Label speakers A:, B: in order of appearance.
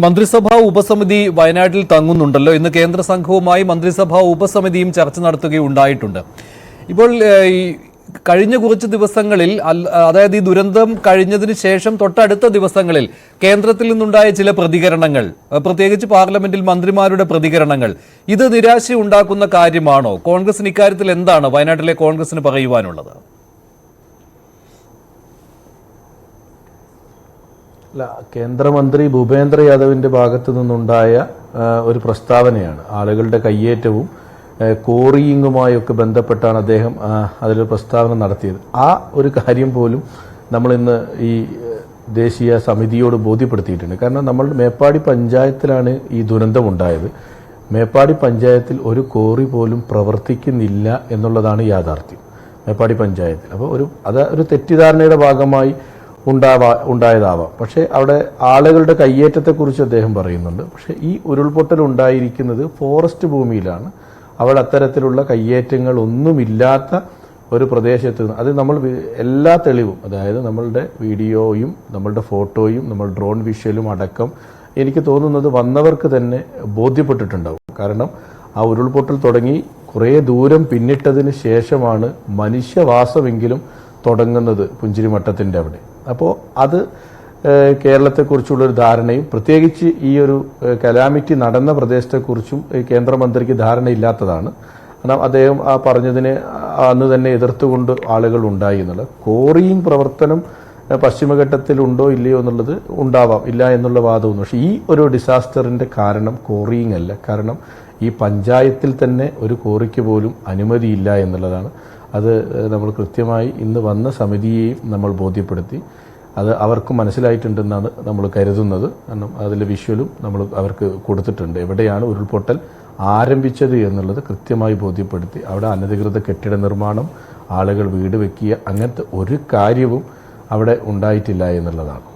A: മന്ത്രിസഭാ ഉപസമിതി വയനാട്ടിൽ തങ്ങുന്നുണ്ടല്ലോ. ഇന്ന് കേന്ദ്ര സംഘവുമായി മന്ത്രിസഭാ ഉപസമിതിയും ചർച്ച നടത്തുകയുണ്ടായിട്ടുണ്ട്. ഇപ്പോൾ കഴിഞ്ഞ കുറച്ച് ദിവസങ്ങളിൽ അതായത് ഈ ദുരന്തം കഴിഞ്ഞതിന് ശേഷം തൊട്ടടുത്ത ദിവസങ്ങളിൽ കേന്ദ്രത്തിൽ നിന്നുണ്ടായ ചില പ്രതികരണങ്ങൾ പ്രത്യേകിച്ച് പാർലമെന്റിൽ മന്ത്രിമാരുടെ പ്രതികരണങ്ങൾ ഇത് നിരാശ ഉണ്ടാക്കുന്ന കാര്യമാണോ? കോൺഗ്രസിന് ഇക്കാര്യത്തിൽ എന്താണ് വയനാട്ടിലെ കോൺഗ്രസിന് പറയുവാനുള്ളത്?
B: അല്ല കേന്ദ്രമന്ത്രി ഭൂപേന്ദ്ര യാദവിന്റെ ഭാഗത്തു നിന്നുണ്ടായ ഒരു പ്രസ്താവനയാണ്. ആളുകളുടെ കയ്യേറ്റവും കോറിയിങ്ങുമായൊക്കെ ബന്ധപ്പെട്ടാണ് അദ്ദേഹം അതിലൊരു പ്രസ്താവന നടത്തിയത്. ആ ഒരു കാര്യം പോലും നമ്മൾ ഇന്ന് ഈ ദേശീയ സമിതിയോട് ബോധ്യപ്പെടുത്തിയിട്ടുണ്ട്. കാരണം നമ്മൾ മേപ്പാടി പഞ്ചായത്തിലാണ് ഈ ദുരന്തമുണ്ടായത്. മേപ്പാടി പഞ്ചായത്തിൽ ഒരു കോറി പോലും പ്രവർത്തിക്കുന്നില്ല എന്നുള്ളതാണ് യാഥാർത്ഥ്യം. മേപ്പാടി പഞ്ചായത്തിൽ. അപ്പോൾ ഒരു അത് ഒരു തെറ്റിദ്ധാരണയുടെ ഭാഗമായി ഉണ്ടാവാ ഉണ്ടായതാവാം. പക്ഷേ അവിടെ ആളുകളുടെ കയ്യേറ്റത്തെക്കുറിച്ച് അദ്ദേഹം പറയുന്നുണ്ട്. പക്ഷേ ഈ ഉരുൾപൊട്ടൽ ഉണ്ടായിരിക്കുന്നത് ഫോറസ്റ്റ് ഭൂമിയിലാണ്. അവിടെ അത്തരത്തിലുള്ള കയ്യേറ്റങ്ങൾ ഒന്നുമില്ലാത്ത ഒരു പ്രദേശത്ത് അത് നമ്മൾ എല്ലാ തെളിവും അതായത് നമ്മളുടെ വീഡിയോയും നമ്മളുടെ ഫോട്ടോയും നമ്മൾ ഡ്രോൺ വിഷ്വലും അടക്കം എനിക്ക് തോന്നുന്നത് വന്നവർക്ക് തന്നെ ബോധ്യപ്പെട്ടിട്ടുണ്ടാവും. കാരണം ആ ഉരുൾപൊട്ടൽ തുടങ്ങി കുറേ ദൂരം പിന്നിട്ടതിന് ശേഷമാണ് മനുഷ്യവാസമെങ്കിലും തുടങ്ങുന്നത് പുഞ്ചിരിമട്ടത്തിന്റെ അവിടെ. അപ്പോൾ അത് കേരളത്തെക്കുറിച്ചുള്ളൊരു ധാരണയും പ്രത്യേകിച്ച് ഈ ഒരു കലാമിറ്റി നടന്ന പ്രദേശത്തെക്കുറിച്ചും കേന്ദ്രമന്ത്രിക്ക് ധാരണയില്ലാത്തതാണ്. കാരണം അദ്ദേഹം ആ പറഞ്ഞതിനെ അന്ന് തന്നെ എതിർത്തുകൊണ്ട് ആളുകൾ ഉണ്ടായി എന്നുള്ളത്. കോറിയിങ് പ്രവർത്തനം പശ്ചിമഘട്ടത്തിൽ ഉണ്ടോ ഇല്ലയോ എന്നുള്ളത് ഉണ്ടാവാം ഇല്ല എന്നുള്ള വാദമൊന്നും പക്ഷേ ഈ ഒരു ഡിസാസ്റ്ററിന്റെ കാരണം കോറിയിങ് അല്ല കാരണം ഈ പഞ്ചായത്തിൽ തന്നെ ഒരു കോറിക്ക് പോലും അനുമതിയില്ല എന്നുള്ളതാണ് അത് നമ്മൾ കൃത്യമായി ഇന്ന് വന്ന സമിതിയെയും നമ്മൾ ബോധ്യപ്പെടുത്തി. അത് അവർക്ക് മനസ്സിലായിട്ടുണ്ടെന്നാണ് നമ്മൾ കരുതുന്നത്. കാരണം അതിലെ വിഷ്വലും നമ്മൾ അവർക്ക് കൊടുത്തിട്ടുണ്ട്. എവിടെയാണ് ഉരുൾപൊട്ടൽ ആരംഭിച്ചത് എന്നുള്ളത് കൃത്യമായി ബോധ്യപ്പെടുത്തി. അവിടെ അനധികൃത കെട്ടിട നിർമ്മാണം ആളുകൾ വീട് വെക്കുക അങ്ങനത്തെ ഒരു കാര്യവും അവിടെ ഉണ്ടായിട്ടില്ല എന്നുള്ളതാണ്.